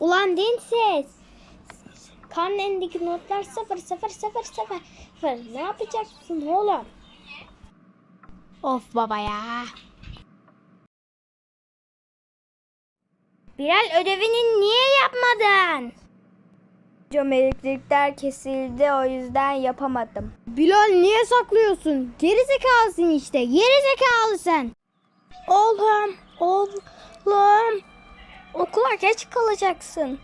Ulan dinsiz. Karnendeki notlar sıfır sıfır sıfır sıfır. sıfır. Ne yapacaksın oğlum? Of baba ya. Bilal ödevini niye yapmadın? Hocam elektrikler kesildi o yüzden yapamadım. Bilal niye saklıyorsun? Gerizekalısın işte. Gerizekalısın. Oğlum, oğlum. Geç kalacaksın.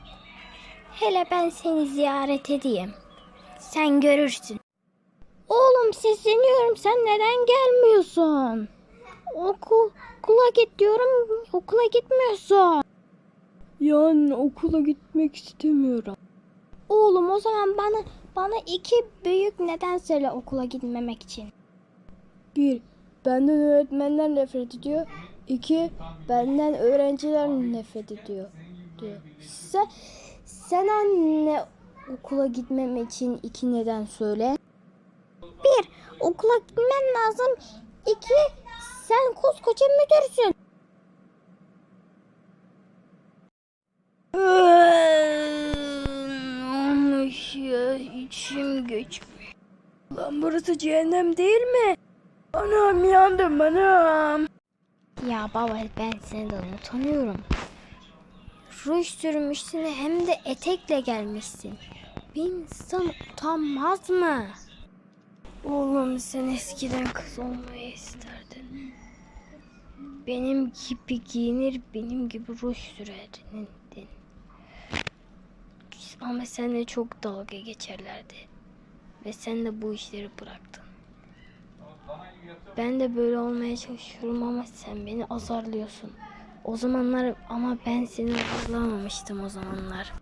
Hele ben seni ziyaret edeyim. Sen görürsün. Oğlum sesleniyorum. Sen neden gelmiyorsun? Okul, okula git diyorum. Okula gitmiyorsun. Yani okula gitmek istemiyorum. Oğlum o zaman bana bana iki büyük neden söyle okula gitmemek için. Bir, benden öğretmenler nefret ediyor. İki, benden öğrenciler nefret ediyor. Diyor. Sen, anne okula gitmem için iki neden söyle. Bir, okula gitmen lazım. İki, sen koskoca müdürsün. Olmuş ya içim geçmiyor. Lan burası cehennem değil mi? Anam yandım anam. Ya baba ben senden utanıyorum. Ruj sürmüşsün hem de etekle gelmişsin. Bir insan utanmaz mı? Oğlum sen eskiden kız olmayı isterdin. Benim gibi giyinir, benim gibi ruj sürerdin. Ama seninle çok dalga geçerlerdi. Ve sen de bu işleri bıraktın. Ben de böyle olmaya çalışıyorum ama sen beni azarlıyorsun. O zamanlar ama ben seni azarlamamıştım o zamanlar.